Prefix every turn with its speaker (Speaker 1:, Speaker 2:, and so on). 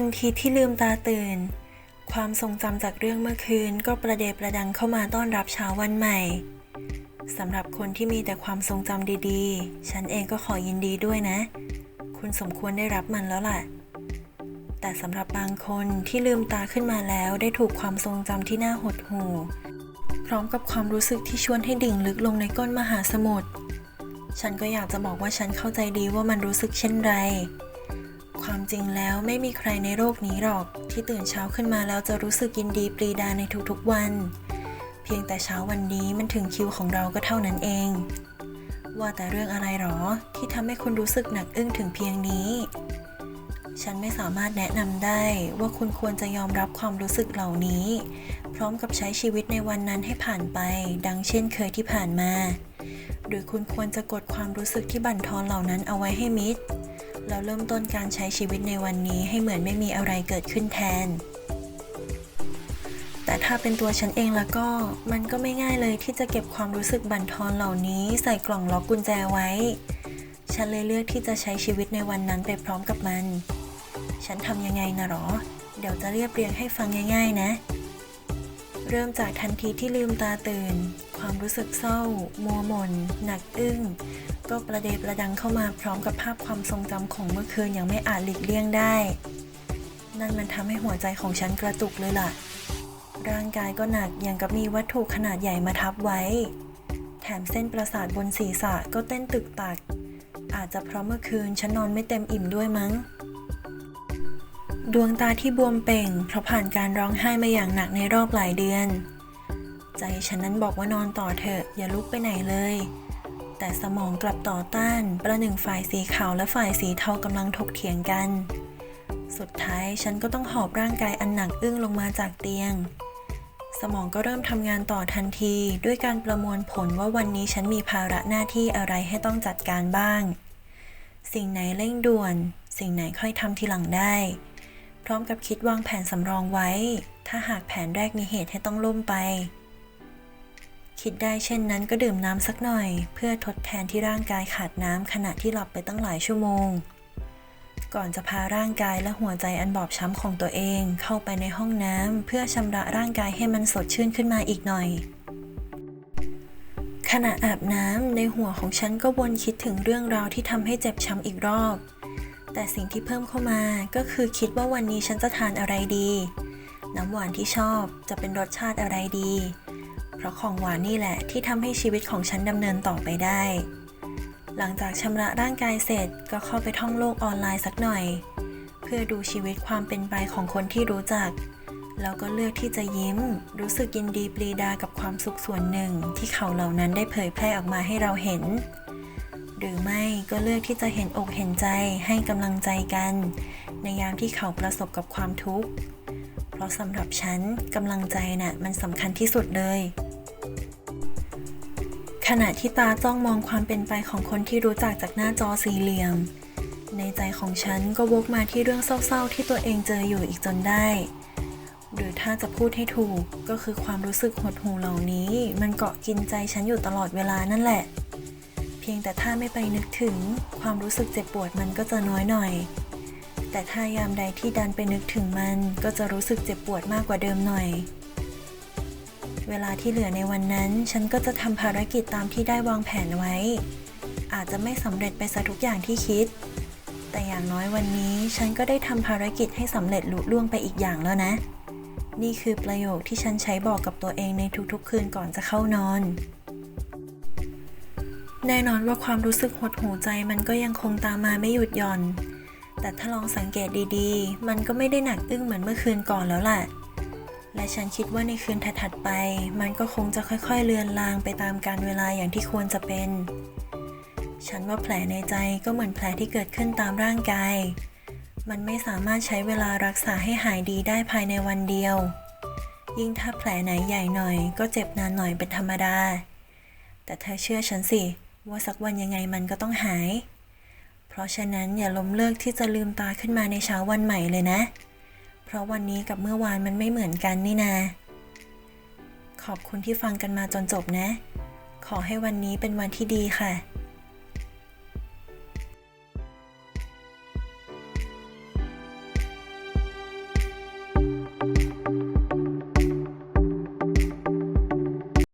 Speaker 1: ทันทีที่ลืมตาตื่น ความทรงจำจากเรื่องเมื่อคืนก็ประเดประดังเข้ามาต้อนรับเช้าวันใหม่สำหรับคนที่มีแต่ความทรงจำดีๆ ฉันเองก็ขอยินดีด้วยนะ คุณสมควรได้รับมันแล้วล่ะ แต่สำหรับบางคนที่ลืมตาขึ้นมาแล้วได้ถูกความทรงจำที่น่าหดหู่ พร้อมกับความรู้สึกที่ชวนให้ดิ่งลึกลงในก้นมหาสมุทร ฉันก็อยากจะบอกว่าฉันเข้าใจดีว่ามันรู้สึกเช่นไร ความจริงแล้วไม่มีใครในโลกนี้หรอก ที่ตื่นเช้าขึ้นมาแล้วจะรู้สึกยินดีปรีดาในทุกๆวัน เพียงแต่เช้าวันนี้มันถึงคิวของเราก็เท่านั้นเอง ว่าแต่เรื่องอะไรหรอ ที่ทำให้คุณรู้สึกหนักอึ้งถึงเพียงนี้ ฉันไม่สามารถแนะนำได้ว่าคุณควรจะยอมรับความรู้สึกเหล่านี้ พร้อมกับใช้ชีวิตในวันนั้นให้ผ่านไป ดังเช่นเคยที่ผ่านมา หรือคุณควรจะกดความรู้สึกที่บั่นทอนเหล่านั้นเอาไว้ให้มิด แล้วเริ่มต้นการใช้ชีวิตในวันนี้ให้เหมือนไม่มีอะไรเกิดขึ้นแทน แต่ถ้าเป็นตัวฉันเองแล้วก็ มันก็ไม่ง่ายเลยที่จะเก็บความรู้สึกบั่นทอนเหล่านี้ใส่กล่องล็อกกุญแจไว้ ฉันเลยเลือกที่จะใช้ชีวิตในวันนั้นไปพร้อมกับมัน ฉันทำยังไงนะหรอ เดี๋ยวจะเรียบเรียงให้ฟังง่าย ๆ นะ เริ่มจากทันทีที่ลืมตาตื่น ความรู้สึกเศร้า มัวหม่น หนักอึ้ง ก็ประเดประดังเข้ามาพร้อมกับภาพความทรงจำของเมื่อคืนอย่างไม่อาจหลีกเลี่ยงได้ นั่นมันทำให้หัวใจของฉันกระตุกเลยล่ะ ร่างกายก็หนักอย่างกับมีวัตถุขนาดใหญ่มาทับไว้ แถมเส้นประสาทบนศีรษะก็เต้นตึกตัก อาจจะเพราะเมื่อคืนฉันนอนไม่เต็มอิ่มด้วยมั้ง ดวงตาที่บวมเป่ง เพราะผ่านการร้องไห้มาอย่างหนักในรอบหลายเดือน ใจฉันนั้นบอกว่านอนต่อเถอะอย่าลุกไปไหนเลย แต่สมองกลับต่อต้าน ประหนึ่งฝ่ายสีขาวและฝ่ายสีเทากำลังถกเถียงกัน สุดท้ายฉันก็ต้องหอบร่างกายอันหนักอึ้งลงมาจากเตียง สมองก็เริ่มทำงานต่อทันที ด้วยการประมวลผลว่าวันนี้ฉันมีภาระหน้าที่อะไรให้ต้องจัดการบ้าง สิ่งไหนเร่งด่วน สิ่งไหนค่อยทำทีหลังได้ พร้อมกับคิดวางแผนสำรองไว้ ถ้าหากแผนแรกมีเหตุให้ต้องล่มไป คิดได้เช่นนั้นก็ดื่มน้ำสักหน่อย เพื่อทดแทนที่ร่างกายขาดน้ำขณะที่หลับไปตั้งหลายชั่วโมง ก่อนจะพาร่างกายและหัวใจอันบอบช้ำของตัวเองเข้าไปในห้องน้ำเพื่อชำระร่างกายให้มันสดชื่นขึ้นมาอีกหน่อย ขณะอาบน้ำในหัวของฉันก็วนคิดถึงเรื่องราวที่ทำให้เจ็บช้ำอีกรอบ แต่สิ่งที่เพิ่มเข้ามาก็คือคิดว่าวันนี้ฉันจะทานอะไรดี น้ำหวานที่ชอบจะเป็นรสชาติอะไรดี ราะของหวานนี่แหละที่ทำให้ชีวิตของฉันดำเนินต่อไปได้ หลังจากชำระร่างกายเสร็จก็เข้าไปท่องโลกออนไลน์สักหน่อย เพื่อดูชีวิตความเป็นไปของคนที่รู้จัก แล้วก็เลือกที่จะยิ้ม รู้สึกยินดีปรีดากับความสุขส่วนหนึ่งที่เขาเหล่านั้นได้เผยแพร่ออกมาให้เราเห็น หรือไม่ก็เลือกที่จะเห็นอกเห็นใจให้กำลังใจกัน ในยามที่เขาประสบกับความทุกข์เพราะสำหรับฉันกำลังใจน่ะมันสำคัญที่สุดเลย ขณะที่ตาจ้องมองความเป็นไปของคนที่รู้จักจากหน้าจอสี่เหลี่ยม ในใจของฉันก็วกมาที่เรื่องเศร้าๆ ที่ตัวเองเจออยู่อีกจนได้ หรือถ้าจะพูดให้ถูกก็คือความรู้สึกหดหู่เหล่านี้ มันเกาะกินใจฉันอยู่ตลอดเวลานั่นแหละ เพียงแต่ถ้าไม่ไปนึกถึง ความรู้สึกเจ็บปวดมันก็จะน้อยหน่อย แต่ถ้ายามใดที่ดันไปนึกถึงมันก็จะรู้สึกเจ็บปวดมากกว่าเดิมหน่อย เวลาที่เหลือในวันนั้น ฉันก็จะทำภารกิจตามที่ได้วางแผนไว้ อาจจะไม่สำเร็จไปซะทุกอย่างที่คิด แต่อย่างน้อยวันนี้ฉันก็ได้ทำภารกิจให้สำเร็จลุล่วงไปอีกอย่างแล้วนะ นี่คือประโยคที่ฉันใช้บอกกับตัวเองในทุกๆ คืนก่อนจะเข้านอน แน่นอนว่าความรู้สึกหดหูใจมันก็ยังคงตามมาไม่หยุดหย่อน แต่ถ้าลองสังเกตดีๆ มันก็ไม่ได้หนักอึ้งเหมือนเมื่อคืนก่อนแล้วแหละ และฉันคิดว่าในคืนถัดๆไป มันก็คงจะค่อยๆเลือนลางไปตามกาลเวลาอย่างที่ควรจะเป็น ฉันว่าแผลในใจก็เหมือนแผลที่เกิดขึ้นตามร่างกาย มันไม่สามารถใช้เวลารักษาให้หายดีได้ภายในวันเดียว ยิ่งถ้าแผลไหนใหญ่หน่อย ก็เจ็บนานหน่อยเป็นธรรมดา แต่เธอเชื่อฉันสิ ว่าสักวันยังไงมันก็ต้องหาย เพราะฉะนั้นอย่าล้มเลิกที่จะลืมตาขึ้นมาในเช้าวันใหม่เลยนะ เพราะวันนี้กับเมื่อวานมันไม่เหมือนกันนี่นา ขอบคุณที่ฟังกันมาจนจบนะ ขอให้วันนี้เป็นวันที่ดีค่ะ